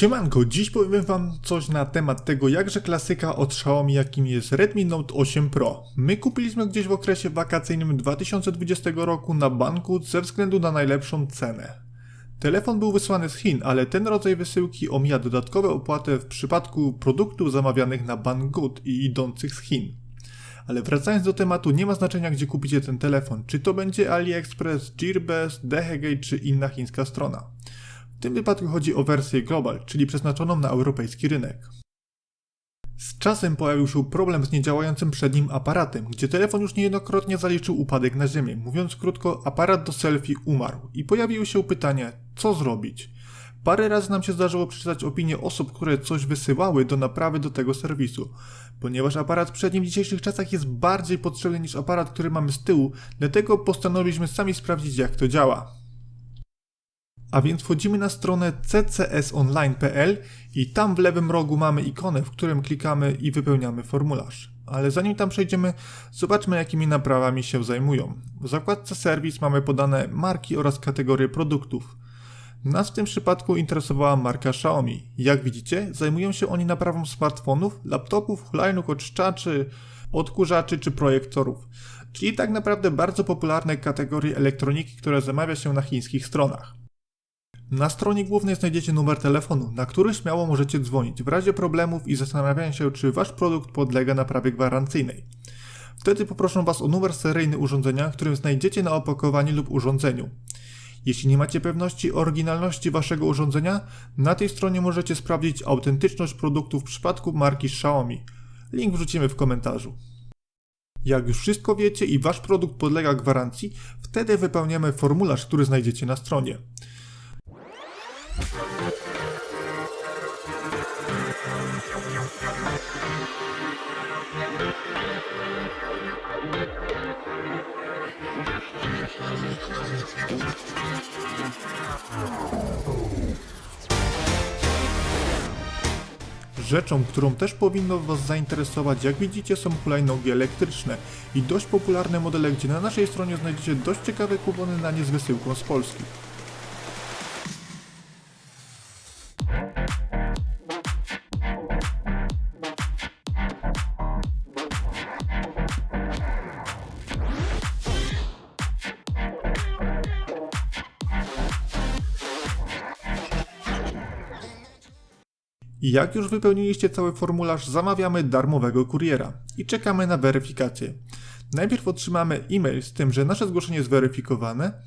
Siemanko, dziś powiem wam coś na temat tego jakże klasyka od Xiaomi jakim jest Redmi Note 8 Pro. My kupiliśmy gdzieś w okresie wakacyjnym 2020 roku na banku ze względu na najlepszą cenę. Telefon był wysłany z Chin, ale ten rodzaj wysyłki omija dodatkowe opłaty w przypadku produktów zamawianych na Banggood i idących z Chin. Ale wracając do tematu, nie ma znaczenia gdzie kupicie ten telefon, czy to będzie AliExpress, Gearbest, Dehegate czy inna chińska strona. W tym wypadku chodzi o wersję Global, czyli przeznaczoną na europejski rynek. Z czasem pojawił się problem z niedziałającym przednim aparatem, gdzie telefon już niejednokrotnie zaliczył upadek na ziemię. Mówiąc krótko, aparat do selfie umarł i pojawiły się pytania, co zrobić. Parę razy nam się zdarzyło przeczytać opinie osób, które coś wysyłały do naprawy do tego serwisu. Ponieważ aparat przedni w dzisiejszych czasach jest bardziej potrzebny niż aparat, który mamy z tyłu, dlatego postanowiliśmy sami sprawdzić jak to działa. A więc wchodzimy na stronę ccsonline.pl i tam w lewym rogu mamy ikonę, w którym klikamy i wypełniamy formularz. Ale zanim tam przejdziemy, zobaczmy jakimi naprawami się zajmują. W zakładce serwis mamy podane marki oraz kategorie produktów. Nas w tym przypadku interesowała marka Xiaomi. Jak widzicie, zajmują się oni naprawą smartfonów, laptopów, hulajnóg, odczytaczy, odkurzaczy czy projektorów. Czyli tak naprawdę bardzo popularne kategorie elektroniki, które zamawia się na chińskich stronach. Na stronie głównej znajdziecie numer telefonu, na który śmiało możecie dzwonić w razie problemów i zastanawiania się, czy wasz produkt podlega naprawie gwarancyjnej. Wtedy poproszę Was o numer seryjny urządzenia, którym znajdziecie na opakowaniu lub urządzeniu. Jeśli nie macie pewności oryginalności waszego urządzenia, na tej stronie możecie sprawdzić autentyczność produktu w przypadku marki Xiaomi. Link wrzucimy w komentarzu. Jak już wszystko wiecie i wasz produkt podlega gwarancji, wtedy wypełniamy formularz, który znajdziecie na stronie. Rzeczą, którą też powinno Was zainteresować, jak widzicie, są hulajnogi elektryczne i dość popularne modele, gdzie na naszej stronie znajdziecie dość ciekawe kupony na nie z wysyłką z Polski. Jak już wypełniliście cały formularz, zamawiamy darmowego kuriera i czekamy na weryfikację. Najpierw otrzymamy e-mail z tym, że nasze zgłoszenie jest weryfikowane,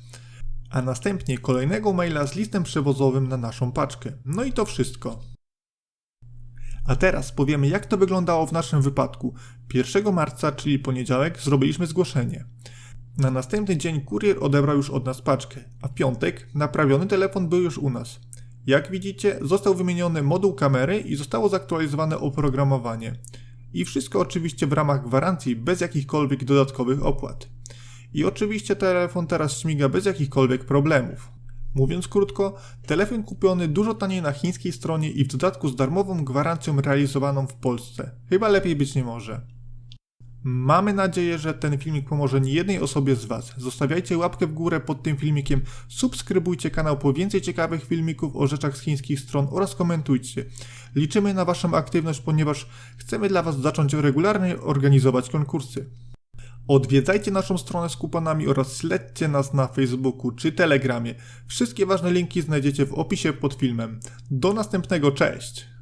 a następnie kolejnego maila z listem przewozowym na naszą paczkę. No i to wszystko. A teraz powiemy, jak to wyglądało w naszym wypadku. 1 marca, czyli poniedziałek, zrobiliśmy zgłoszenie. Na następny dzień kurier odebrał już od nas paczkę, a w piątek naprawiony telefon był już u nas. Jak widzicie, został wymieniony moduł kamery i zostało zaktualizowane oprogramowanie. I wszystko oczywiście w ramach gwarancji, bez jakichkolwiek dodatkowych opłat. I oczywiście telefon teraz śmiga bez jakichkolwiek problemów. Mówiąc krótko, telefon kupiony dużo taniej na chińskiej stronie i w dodatku z darmową gwarancją realizowaną w Polsce. Chyba lepiej być nie może. Mamy nadzieję, że ten filmik pomoże niejednej osobie z Was. Zostawiajcie łapkę w górę pod tym filmikiem, subskrybujcie kanał po więcej ciekawych filmików o rzeczach z chińskich stron oraz komentujcie. Liczymy na Waszą aktywność, ponieważ chcemy dla Was zacząć regularnie organizować konkursy. Odwiedzajcie naszą stronę z kuponami oraz śledźcie nas na Facebooku czy Telegramie. Wszystkie ważne linki znajdziecie w opisie pod filmem. Do następnego, cześć!